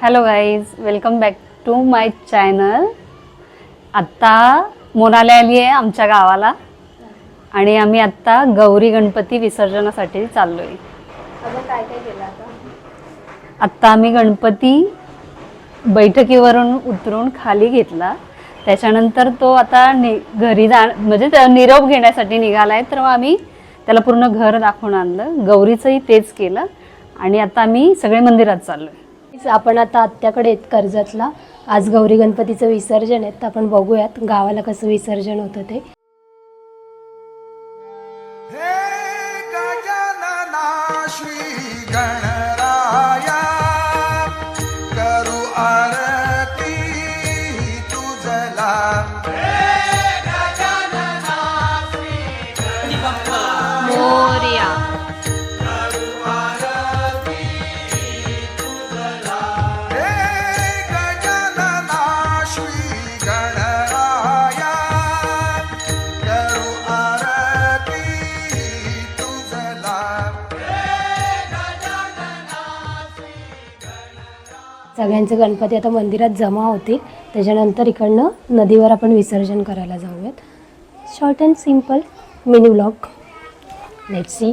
Hello guys welcome back to my channel आत्ता मोनाली आली आहे आमच्या गावाला. आणि आम्ही आत्ता गौरी गणपती विसर्जनासाठी चाललो आहे अगं काय काय केलं आता? आत्ता आम्ही गणपती बैठकीवरून उतरून खाली घेतला. त्याच्यानंतर तो आता नि घरी जा म्हणजे निरोप घेण्यासाठी निघाला आहे तर मग आम्ही त्याला पूर्ण घर दाखवून आणलं. गौरीचंही तेच केलं. आणि आता आम्ही सगळे मंदिरात चाललो आहे आपण आता आत्याकडे आहेत कर्जतला. आज गौरी गणपतीचं विसर्जन आहे. तर आपण बघूयात गावाला कसं विसर्जन होतं ते. सगळ्यांचे गणपती आता मंदिरात जमा होतील. त्याच्यानंतर इकडनं नदीवर आपण विसर्जन करायला जाऊयात. Short and simple mini blog let see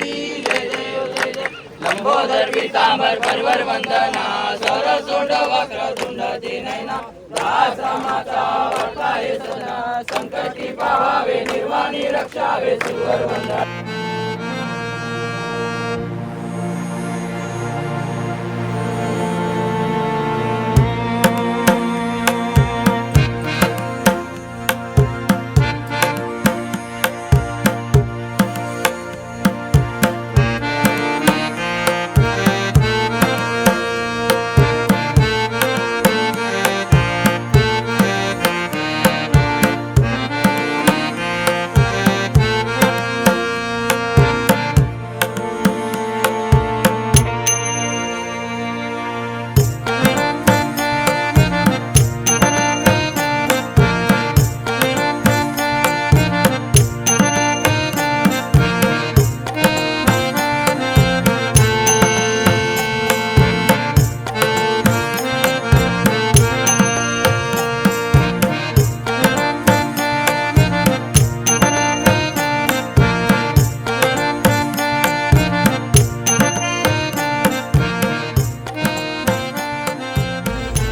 की जय जय जय जय लंबोदर पीतांबर परवर वंदना सर सोंड वक्र तुंड दिनैना दासमाता वर्ताये सदा संकटी पाहावे निर्वाणी रक्षावे सुवर वंदना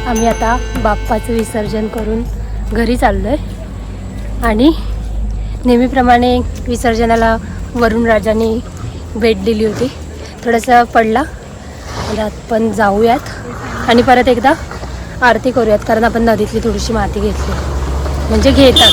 आम्ही आता बाप्पाचं विसर्जन करून घरी चाललो आहे आणि नेहमीप्रमाणे विसर्जनाला वरुण राजाने भेट दिली होती. थोडंसं पडला. पण जाऊयात आणि परत एकदा आरती करूयात कारण आपण नदीतली थोडीशी माती घेतली. म्हणजे घेतात.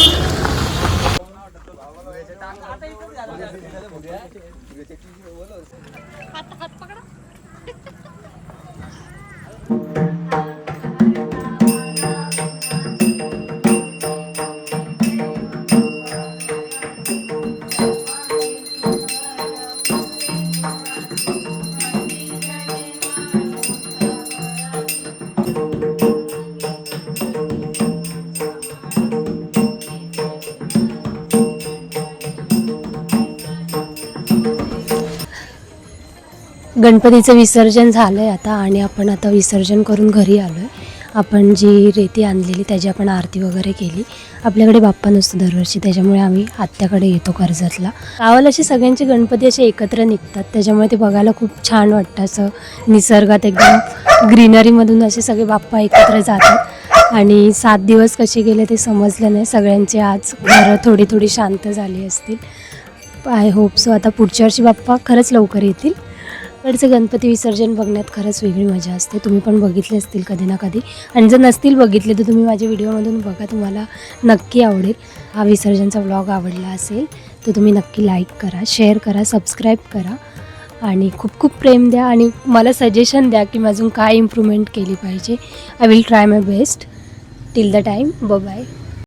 गणपतीचं विसर्जन झालं आहे आता आणि आपण आता विसर्जन करून घरी आलो आहे आपण जी रेती आणलेली त्याची आपण आरती वगैरे केली. आपल्याकडे बाप्पा नसतो दरवर्षी त्याच्यामुळे आम्ही आत्याकडे येतो कर्जतला. गावाला असे सगळ्यांचे गणपती असे एकत्र निघतात. त्याच्यामुळे ते बघायला खूप छान वाटतं. असं निसर्गात एकदम ग्रीनरीमधून असे सगळे बाप्पा एकत्र जातात. आणि सात दिवस कसे गेले ते समजलं नाही. सगळ्यांचे आज घरं थोडी थोडी शांत झाली असतील. आय होप सो आता पुढच्या वर्षी बाप्पा खरंच लवकर येतील. इकडचं गणपती विसर्जन बघण्यात खरंच वेगळी मजा असते. तुम्ही पण बघितले असतील कधी ना कधी. आणि जर नसतील बघितले तर तुम्ही माझ्या व्हिडिओमधून बघा. तुम्हाला नक्की आवडेल. हा विसर्जनचा व्लॉग आवडला असेल तर तुम्ही नक्की लाईक करा शेअर करा सबस्क्राईब करा. आणि खूप खूप प्रेम द्या आणि मला सजेशन द्या की मी अजून काय इम्प्रूव्हमेंट केली पाहिजे. I will try my best till the time ब बाय